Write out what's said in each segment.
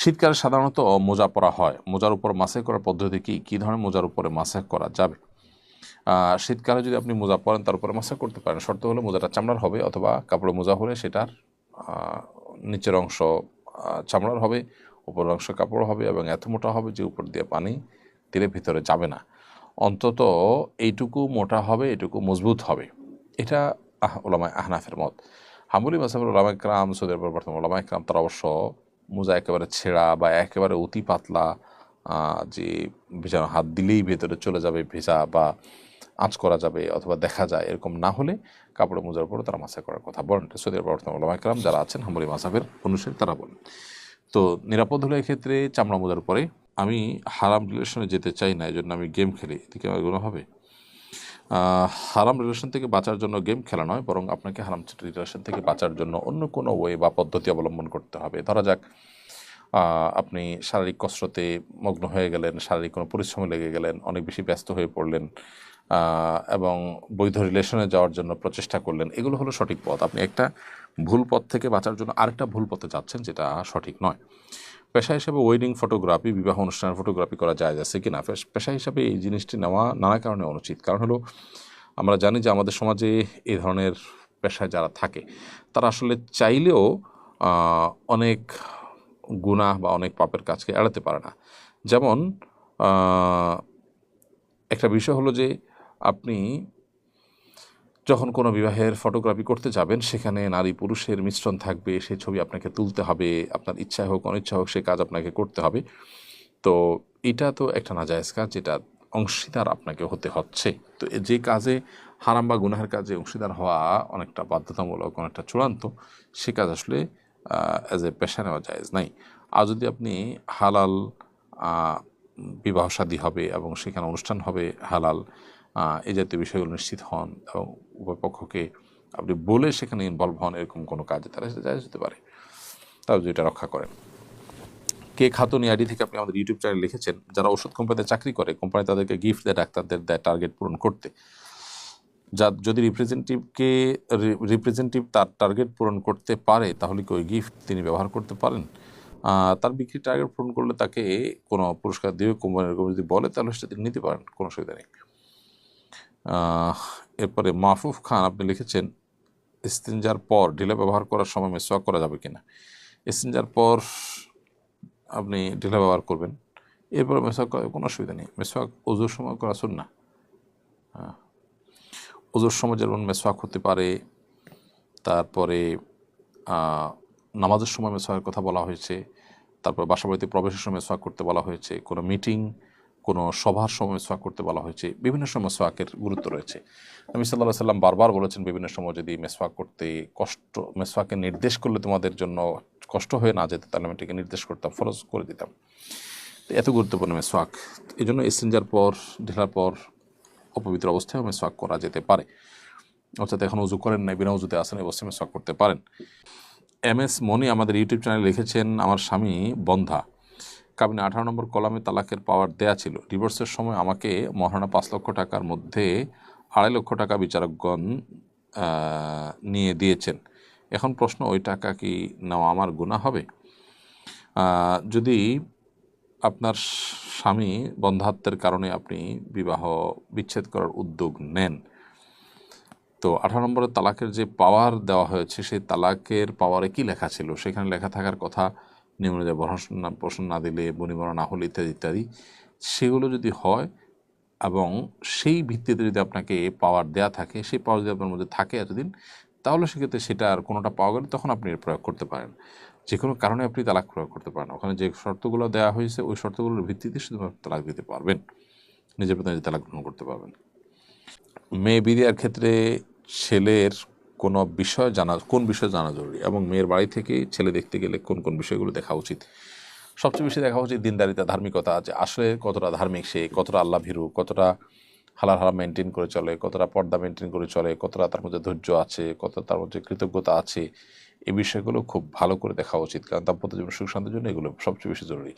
শীতকালে সাধারণত মোজা পরা হয়। মোজার উপর মাসাজ করার পদ্ধতি কি? কী ধরনের মোজার উপরে মাসাজ করা যাবে? শীতকালে যদি আপনি মোজা পরেন, তার উপরে মাসাজ করতে পারেন। শর্ত হলে মোজাটা চামড়ার হবে অথবা কাপড়ে মোজা হলে সেটার নিচের অংশ চামড়ার হবে, উপরের অংশ কাপড় হবে এবং এত মোটা হবে যে উপর দিয়ে পানি দিলে ভিতরে যাবে না। অন্তত এইটুকু মোটা হবে এটুকু মজবুত হবে। এটা ওলামায় আহনাফের মত। হামুলি মাসাফের ওলামা ইকরাম সৌদি আরবের বর্তমান ওলামা ইকরাম তারা অবশ্য মোজা একেবারে ছেঁড়া বা একেবারে অতি পাতলা যে ভেজানো হাত দিলেই ভেতরে চলে যাবে ভেজা বা আঁচ করা যাবে অথবা দেখা যায় এরকম না হলে কাপড়ে মোজার উপরে তারা মাসা করার কথা বলেন। সৌদি আরবের বর্তমান ওলামা ইকরাম যারা আছেন হামুলি মাসাফের অনুসারী তারা বলেন। তো নিরাপদ হলে এক্ষেত্রে চামড়া মোজার পরে আমি হারাম রিলেশনে যেতে চাই না এই জন্য আমি গেম খেলি। এদিকে আমার এগুলো হবে? হারাম রিলেশন থেকে বাঁচার জন্য গেম খেলা নয়, বরং আপনাকে হারাম রিলেশন থেকে বাঁচার জন্য অন্য কোনো ওয়ে বা পদ্ধতি অবলম্বন করতে হবে। ধরা যাক আপনি শারীরিক কসরতে মগ্ন হয়ে গেলেন, শারীরিক কোনো পরিশ্রমে লেগে গেলেন, অনেক বেশি ব্যস্ত হয়ে পড়লেন এবং বৈধ রিলেশনে যাওয়ার জন্য প্রচেষ্টা করলেন, এগুলো হলো সঠিক পথ। আপনি একটা ভুল পথ থেকে বাঁচার জন্য আরেকটা ভুল পথে যাচ্ছেন যেটা সঠিক নয়। পেশা হিসেবে ওয়েডিং ফটোগ্রাফি বিবাহ অনুষ্ঠানের ফটোগ্রাফি করা যায় আছে কি না পেশা হিসাবে এই জিনিসটি নেওয়া নানা কারণে অনুচিত। কারণ হলো, আমরা জানি যে আমাদের সমাজে এই ধরনের পেশায় যারা থাকে, তারা আসলে চাইলেও অনেক গুনাহ বা অনেক পাপের কাজকে এড়াতে পারে না। যেমন একটা বিষয় হলো যে, আপনি যখন কোনো বিবাহের ফটোগ্রাফি করতে যাবেন, সেখানে নারী পুরুষের মিশ্রণ থাকবে সেই ছবি আপনাকে তুলতে হবে, আপনার ইচ্ছা হোক অনিচ্ছা হোক, সে কাজ আপনাকে করতে হবে। তো এটা তো একটা নাজায়েজ কাজ, যেটা অংশীদার আপনাকে হতে হচ্ছে। তো যে কাজে হারাম বা গুনাহের কাজে অংশীদার হওয়া অনেকটা বাধ্যতামূলক, অনেকটা চূড়ান্ত, সে কাজ আসলে অ্যাজ এ পেশা নেওয়া জায়েজ নাই। আর যদি আপনি হালাল বিবাহ শাদী হবে এবং সেখানে অনুষ্ঠান হবে হালাল এই জাতীয় বিষয়গুলো নিশ্চিত হন এবং উভয় পক্ষকে আপনি বলে সেখানে ইনভলভ হন, এরকম কোনো কাজে তারা সেটা জায়েজ হতে পারে। তাও যদি এটা রক্ষা করেন। কে খাতুন আইডি থেকে আপনি আমাদের ইউটিউব চ্যানেল লিখেছেন, যারা ওষুধ কোম্পানিতে চাকরি করে কোম্পানি তাদেরকে গিফট দেয়, ডাক্তারদের দেয় টার্গেট পূরণ করতে। যা যদি রিপ্রেজেন্টেটিভকে রিপ্রেজেন্টেটিভ তার টার্গেট পূরণ করতে পারে, তাহলে কি ওই গিফট তিনি ব্যবহার করতে পারেন? তার বিক্রি টার্গেট পূরণ করলে তাকে কোনো পুরস্কার দেবে কোম্পানি যদি বলে, তাহলে সেটা তিনি নিতে পারেন, কোনো অসুবিধা নেই। এরপরে মাহফুফ খান, আপনি লিখেছেন ইস্তিনজার পর ঢিলা ব্যবহার করার সময় মেসোয়াক করা যাবে কিনা? ইস্তিনজার পর আপনি ঢিলা ব্যবহার করবেন, এরপরে মেসোয়াক কোনো অসুবিধা নেই। মেসোয়াক ওজোর সময় করা শুন না ওজোর সময় যেমন মেসোয়াক হতে পারে, তারপরে নামাজের সময় মেসোয়াকের কথা বলা হয়েছে, তারপর বাসাবাড়িতে প্রবেশের সময় মেসোয়াক করতে বলা হয়েছে, কোনো মিটিং, কোনো সভার সময় মেসোয়াক করতে বলা হয়েছে, বিভিন্ন সময় মেসোয়াকের গুরুত্ব রয়েছে। নবী সাল্লাহ সাল্লাম বারবার বলেছেন বিভিন্ন সময় যদি মেসোয়াক করতে কষ্ট মেসোয়াকে নির্দেশ করলে তোমাদের জন্য কষ্ট হয়ে না যেতে, তাহলে আমি এটাকে নির্দেশ করতাম, ফরজ করে দিতাম। এত গুরুত্বপূর্ণ মেসোয়াক এই জন্য এসেঞ্জার পর, ঢেলার পর অপবিত্র অবস্থায় মেসোয়াক করা যেতে পারে। অর্থাৎ এখন উজু করেন নাই, বিনা উজুতে আসেন অবস্থায় মেসোয়াক করতে পারেন। এম এস মনি আমাদের ইউটিউব চ্যানেলে লিখেছেন, আমার স্বামী বন্ধা। কাবিনে আঠারো নম্বর কলামে তালাকের পাওয়ার দেয়া ছিল। ডিভোর্সের সময় আমাকে মহারণা পাঁচ লক্ষ টাকার মধ্যে আড়াই লক্ষ টাকা বিচারকগণ নিয়ে দিয়েছেন। এখন প্রশ্ন, ওই টাকা কি নেওয়া আমার গুণা হবে? যদি আপনার স্বামী বন্ধাত্বের কারণে আপনি বিবাহ বিচ্ছেদ করার উদ্যোগ নেন। তো আঠারো নম্বরে তালাকের যে পাওয়ার দেওয়া হয়েছে, সেই তালাকের পাওয়ারে কি লেখা ছিল? সেখানে লেখা থাকার কথা নিয়ম অনুযায়ী প্রশ্ন না না দিলে বনিবনা না হলে ইত্যাদি ইত্যাদি, সেগুলো যদি হয় এবং সেই ভিত্তিতে যদি আপনাকে পাওয়ার দেয়া থাকে, সেই পাওয়ার যদি আপনার মধ্যে থাকে এতদিন, তাহলে সেক্ষেত্রে সেটা আর কোনোটা পাওয়া গেলে তখন আপনি এর প্রয়োগ করতে পারেন। যে কোনো কারণে আপনি তালাক প্রয়োগ করতে পারেন ওখানে যে শর্তগুলো দেওয়া হয়েছে, ওই শর্তগুলোর ভিত্তিতে শুধুমাত্র তালাক দিতে পারবেন। নিজের প্রতি নিজে তালাক গ্রহণ করতে পারবেন। মেয়ে বিরিয়ার ক্ষেত্রে ছেলের কোনো বিষয় জানা, কোন বিষয় জানা জরুরি? এবং মেয়ের বাড়ি থেকে ছেলে দেখতে গেলে কোন কোন বিষয়গুলো দেখা উচিত? সবচেয়ে বেশি দেখা উচিত দিনদারিতা, ধার্মিকতা, যে আসলে কতটা ধার্মিক সে, কতটা আল্লাহ ভীরু, কতটা হালাল হারাম মেনটেন করে চলে, কতটা পর্দা মেনটেন করে চলে, কতটা তার মধ্যে ধৈর্য আছে, কতটা তার মধ্যে কৃতজ্ঞতা আছে। এই বিষয়গুলো খুব ভালো করে দেখা উচিত। কারণ দাম্পত্য জীবন সুখ শান্তির জন্য এগুলো সবচেয়ে বেশি জরুরি।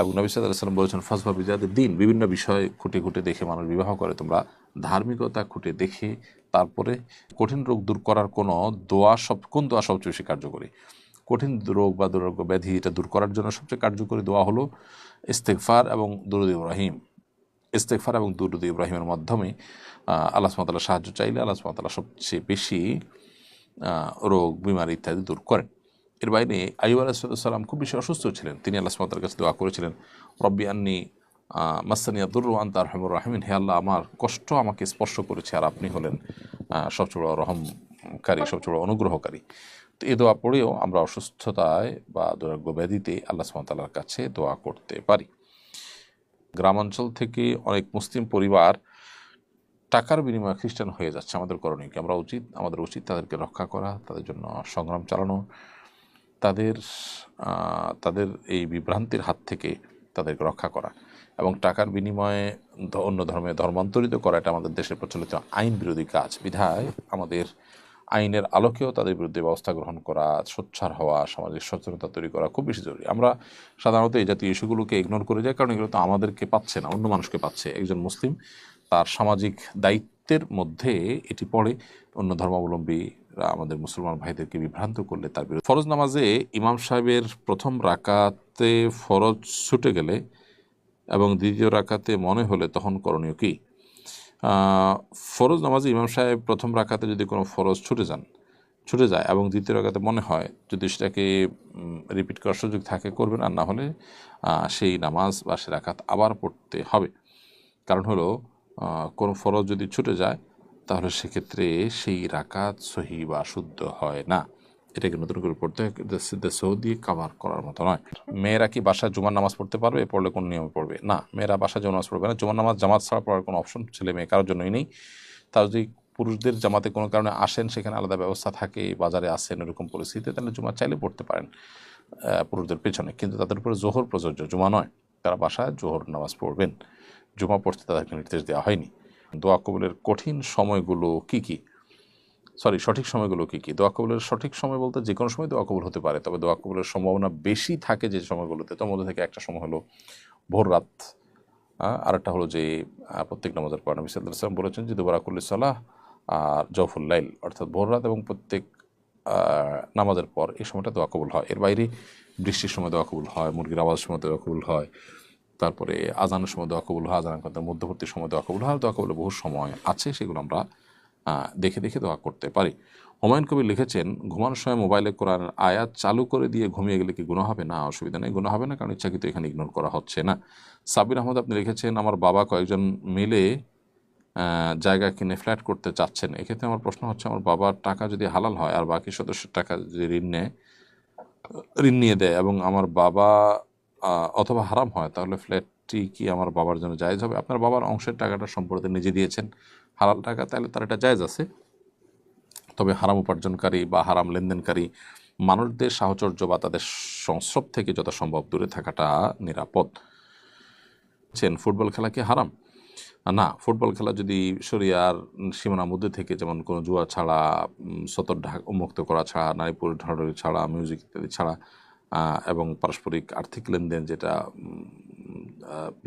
এবং নবী সাল্লাম বলেছেন, ফাজফা বিজাদের দিন বিভিন্ন বিষয় খুঁটে খুঁটে দেখে মানুষ বিবাহ করে। তোমরা ধার্মিকতা খুঁটে দেখে তারপরে কঠিন রোগ দূর করার কোনো দোয়া সব, কোন দোয়া সবচেয়ে বেশি কার্যকরী? কঠিন রোগ বা দুরারোগ্য ব্যাধি এটা দূর করার জন্য সবচেয়ে কার্যকরী দোয়া হলো ইস্তেকফার এবং দুরুদ ইব্রাহিম। ইস্তেকফার এবং দুরুদ ইব্রাহিমের মাধ্যমে আল্লাহ সুমাতাল্লাহ সাহায্য চাইলে আল্লাহ সুমাতাল্লাহ সবচেয়ে বেশি রোগ, বিমারি ইত্যাদি দূর করেন। এর বাইরে আইব আলাহিসাল্লাম খুব বেশি অসুস্থ ছিলেন। তিনি আল্লাহ সুমাতার কাছে দোয়া করেছিলেন, রব্বি আন্নি মাসানিয়া দুর আন্তার রহমুর রাহমিন। হে আল্লাহ, আমার কষ্ট আমাকে স্পর্শ করেছে আর আপনি হলেন সবচেয়ে বড় রহমকারী, সবচেয়ে বড় অনুগ্রহকারী। তো এই দোয়া পড়েও আমরা অসুস্থতায় বা দুরাগ্য ব্যাধিতে আল্লাহ সুমতাল্লার কাছে দোয়া করতে পারি। গ্রামাঞ্চল থেকে অনেক মুসলিম পরিবার টাকার বিনিময়ে খ্রিস্টান হয়ে যাচ্ছে আমাদের করণীয় কি? আমরা উচিত, আমাদের উচিত তাদেরকে রক্ষা করা, তাদের জন্য সংগ্রাম চালানো, তাদের তাদের এই বিভ্রান্তির হাত থেকে তাদেরকে রক্ষা করা এবং টাকার বিনিময়ে অন্য ধর্মে ধর্মান্তরিত করা, এটা আমাদের দেশের প্রচলিত আইন বিরোধী কাজ। বিধায় আমাদের আইনের আলোকেও তাদের বিরুদ্ধে ব্যবস্থা গ্রহণ করা, সোচ্চার হওয়া, সামাজিক সচেতনতা তৈরি করা খুব বেশি জরুরি। আমরা সাধারণত এই জাতীয় ইস্যুগুলোকে ইগনোর করে যাই, কারণ এগুলো তো আমাদেরকে পাচ্ছে না, অন্য মানুষকে পাচ্ছে। একজন মুসলিম তার সামাজিক দায়িত্বের মধ্যে এটি পড়ে। অন্য ধর্মাবলম্বীরা আমাদের মুসলমান ভাইদেরকে বিভ্রান্ত করলে তার বিরুদ্ধে। ফরজ নামাজে ইমাম সাহেবের প্রথম রাকাতে ফরজ ছুটে গেলে এবং দ্বিতীয় রাকাতে মনে হলে তখন করণীয় কি? ফরজ নামাজে ইমাম সাহেব প্রথম রাকাতে যদি কোনো ফরজ ছুটে যান, ছুটে যায় এবং দ্বিতীয় রাকাতে মনে হয় যদি সেটাকে রিপিট করার সুযোগ থাকে, করবেন। আর না হলে সেই নামাজ বা সে রাকাত আবার পড়তে হবে। কারণ হলো কোনো ফরজ যদি ছুটে যায়, তাহলে সেক্ষেত্রে সেই রাকাত সহি বা শুদ্ধ হয় না। এটাকে নতুন করে পড়তে হয়। সহ দিয়ে কাভার করার মতো নয়। মেয়েরা কি বাসায় জুমার নামাজ পড়তে পারবে? পড়লে কোন নিয়মে পড়বে? না, মেয়েরা বাসায় জুমার নামাজ পড়বে না। জুমার নামাজ, জামাত ছাড়া পড়ার কোনো অপশন ছেলে মেয়ে কারোর জন্যই নেই। তার যদি পুরুষদের জামাতে কোনো কারণে আসেন, সেখানে আলাদা ব্যবস্থা থাকে, বাজারে আসেন, এরকম পরিস্থিতিতে, তাহলে জুমা চাইলে পড়তে পারেন পুরুষদের পেছনে। কিন্তু তাদের উপরে জোহর প্রযোজ্য, জুমা নয়। তারা বাসায় জোহর নামাজ পড়বেন। জুমা পড়তে তাদেরকে নির্দেশ দেওয়া হয়নি। দোয়া কবুলের কঠিন সময়গুলো কি কি? সরি সঠিক সময়গুলো কি কি? দোয়া কবুলের সঠিক সময় বলতে যে কোনো সময় দোয়া কবুল হতে পারে তবে দোয়া কবুলের সম্ভাবনা বেশি থাকে যে সময়গুলোতে। তার মধ্যে থেকে একটা সময় হলো ভোর রাত আহ, আরেকটা হলো যে প্রত্যেক নামাজের পর নবী সাল্লাহ সাল্লাম বলেছেন যে দুবারাকুল্লি সালাহ আর জফুল লাইল অর্থাৎ ভোর রাত এবং প্রত্যেক নামাজের পর এই সময়টা দোয়া কবুল হয়। এর বাইরে বৃষ্টির সময় দোয়া কবুল হয় মুরগির আওয়াজের সময় দোয়া কবুল হয় তারপরে আজানের সময় দোয়া কবুল হয় আজান মধ্যবর্তী সময় দোয়া কবুল হয়, দোয়া কবুলের বহু সময় আছে সেগুলো আমরা দেখে দেখে দোয়া করতে পারি। হুমায়ুন কবির লিখেছেন, ঘুমানোর সময় মোবাইলে কোরআনের আয়াত চালু করে দিয়ে ঘুমিয়ে গেলে কি গুণা হবে? না, অসুবিধা নেই গুণা হবে না, কারণ ইচ্ছাকৃত এখানে ইগনোর করা হচ্ছে না। সাবির আহমদ আপনি লিখেছেন, আমার বাবা কয়েকজন মিলে জায়গা কিনে ফ্ল্যাট করতে চাচ্ছেন। এক্ষেত্রে আমার প্রশ্ন হচ্ছে, আমার বাবার টাকা যদি হালাল হয় আর বাকি সদস্যের টাকা যদি ঋণ নেয়, ঋণ নিয়ে দেয় এবং আমার বাবা অথবা হারাম হয়, তাহলে ফ্ল্যাটটি কি আমার বাবার জন্য জায়েজ হবে? আপনার বাবার অংশের টাকাটা সম্পর্কে নিজে দিয়েছেন। হারাল টাকা, তাহলে তার এটা জায়েজ আছে। তবে হারাম উপার্জনকারী বা হারাম লেনদেনকারী মানুষদের সাহচর্য বা তাদের সংস্রব থেকে যথাসম্ভব দূরে থাকাটা নিরাপদ। ফুটবল খেলা কি হারাম? না, ফুটবল খেলা যদি শরিয়ার সীমানার মধ্যে থেকে যেমন কোনো জুয়া ছাড়া সতর ঢাক, উন্মুক্ত করা ছাড়া, নারী পুরুষ ছাড়া মিউজিক ইত্যাদি ছাড়া এবং পারস্পরিক আর্থিক লেনদেন যেটা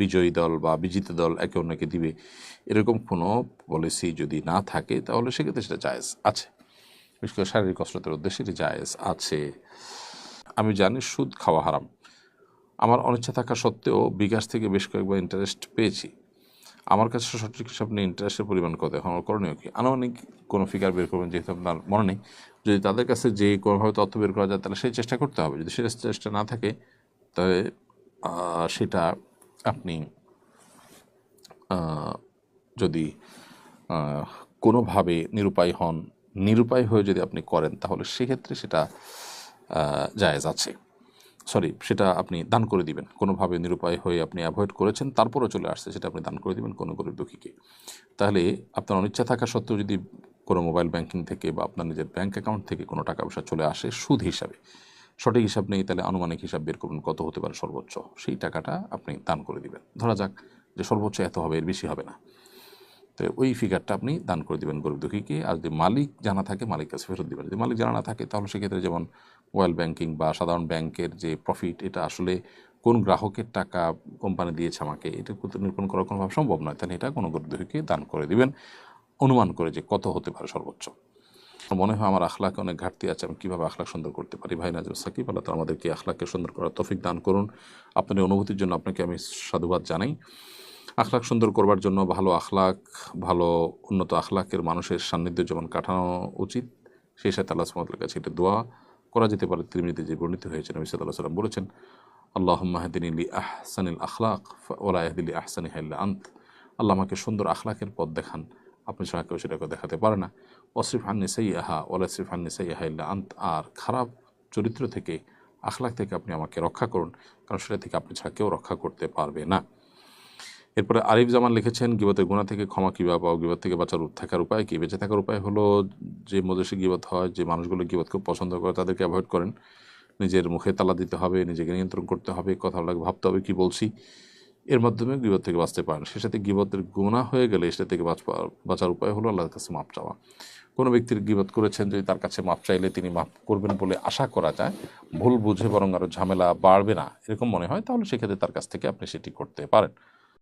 বিজয়ী দল বা বিজিত দল একে অন্যকে দিবে, এরকম কোনো পলিসি যদি না থাকে, তাহলে সেক্ষেত্রে সেটা জায়েজ আছে। বিশেষ করে শারীরিক কসরতের উদ্দেশ্যে এটি জায়েজ আছে। আমি জানি সুদ খাওয়া হারাম। আমার অনিচ্ছা থাকা সত্ত্বেও বিকাশ থেকে বেশ কয়েকবার ইন্টারেস্ট পেয়েছি। আমার কাছে সঠিক হিসাব নেই ইন্টারেস্টের পরিমাণ কত, এখন করণীয় কি? আনুমানিক কোনো ফিগার বের করবেন যেহেতু আপনার মনে নেই। যদি তাদের কাছে যে কোনোভাবে তথ্য বের করা যায়, তাহলে সেই চেষ্টা করতে হবে। যদি সেই চেষ্টা না থাকে তবে সেটা আপনি যদি কোনোভাবে নিরুপায় হন, নিরুপায় হয়ে যদি আপনি করেন, তাহলে সেক্ষেত্রে সেটা জায়েজ আছে। সরি, সেটা আপনি দান করে দিবেন। কোনোভাবে নিরুপায় হয়ে আপনি অ্যাভয়েড করেছেন, তারপরও চলে আসছে, সেটা আপনি দান করে দিবেন কোনো গরিব দুঃখীকে। তাহলে আপনার অনিচ্ছা থাকা সত্ত্বেও যদি কোনো মোবাইল ব্যাংকিং থেকে বা আপনার নিজের ব্যাংক অ্যাকাউন্ট থেকে কোনো টাকা পয়সা চলে আসে সুদ হিসাবে। সঠিক হিসাব নেই, তাহলে আনুমানিক হিসাব বের করবেন কত হতে পারে সর্বোচ্চ। সেই টাকাটা আপনি দান করে দিবেন। ধরা যাক যে সর্বোচ্চ এত হবে, এর বেশি হবে না। তো ওই ফিগারটা আপনি দান করে দিবেন গরিব দুঃখীকে। আর যদি মালিক জানা থাকে, মালিক কাছে ফেরত দিবেন। যদি মালিক জানা না থাকে, তাহলে সেক্ষেত্রে যেমন মোবাইল ব্যাংকিং বা সাধারণ ব্যাংকের যে প্রফিট এটা আসলে কোন গ্রাহকের টাকা কোম্পানি দিয়েছে আমাকে, এটা নিরূপণ করা কোনোভাবে সম্ভব নয়। তাহলে এটা কোনো গরিব দুঃখীকে দান করে দিবেন। অনুমান করে যে কত হতে পারে সর্বোচ্চ। মনে হয় আমার আখলাকে অনেক ঘাটতি আছে, আমি কীভাবে আখলাক সুন্দর করতে পারি। ভাই নাজর সাকিব, আল্লাহ তালা আমাদেরকে আখলাকে সুন্দর করার তফিক দান করুন। আপনার অনুভূতির জন্য আপনাকে আমি সাধুবাদ জানাই। আখলাক সুন্দর করবার জন্য ভালো আখলাক, ভালো উন্নত আখলাকের মানুষের সান্নিধ্য যেমন কাটানো উচিত, সেই সাথে আল্লাহ সুমতলার কাছে এটা দোয়া করা যেতে পারে। তিরমিতে যে বর্ণিত হয়েছে, নবী সাল্লাহ সাল্লাম বলেছেন আল্লাহ মাহদিনী লি আহসানিল আখলাক ওলা আহসানি হাইল্লা আন্ত। আল্লাহ আমাকে সুন্দর আখলাকের পথ দেখান। আপনি ছাড়া কেউ দেখাতে পারে না। অসরিফ হান্নি সাই আহা ওলা সরিফ হান্নি সাই আহা আন্ত। আর খারাপ চরিত্র থেকে, আখলাখ থেকে আপনি আমাকে রক্ষা করুন, কারণ সেটা থেকে আপনি ছাড়া কেউ রক্ষা করতে পারবে না। এরপরে আরিফ জামান লিখেছেন, গিবতের গুণা থেকে ক্ষমা কীভাবে পাও গিবত থেকে বাঁচার থাকার উপায় কি? বেঁচে থাকার উপায় হলো যে মজেসে গিবত হয়, যে মানুষগুলো গিবত খুব পছন্দ করে, তাদেরকে অ্যাভয়েড করেন। নিজের মুখে তালা দিতে হবে, নিজেকে নিয়ন্ত্রণ করতে হবে, কথাগুলোকে ভাবতে হবে, কি বলছি? এর মাধ্যমে গিবত থেকে বাঁচতে পারেন। সে সাথে গিবতের গুণা হয়ে গেলে সেটা থেকে বাঁচার উপায় হলো আল্লাহর কাছে মাপ চাওয়া। কোনো ব্যক্তির গিবত করেছেন যদি তার কাছে মাপ চাইলে তিনি মাপ করবেন বলে আশা করা যায়, ভুল বুঝে বরং আরও ঝামেলা বাড়বে না, এরকম মনে হয়, তাহলে সেক্ষেত্রে তার কাছ থেকে আপনি সেটি করতে পারেন।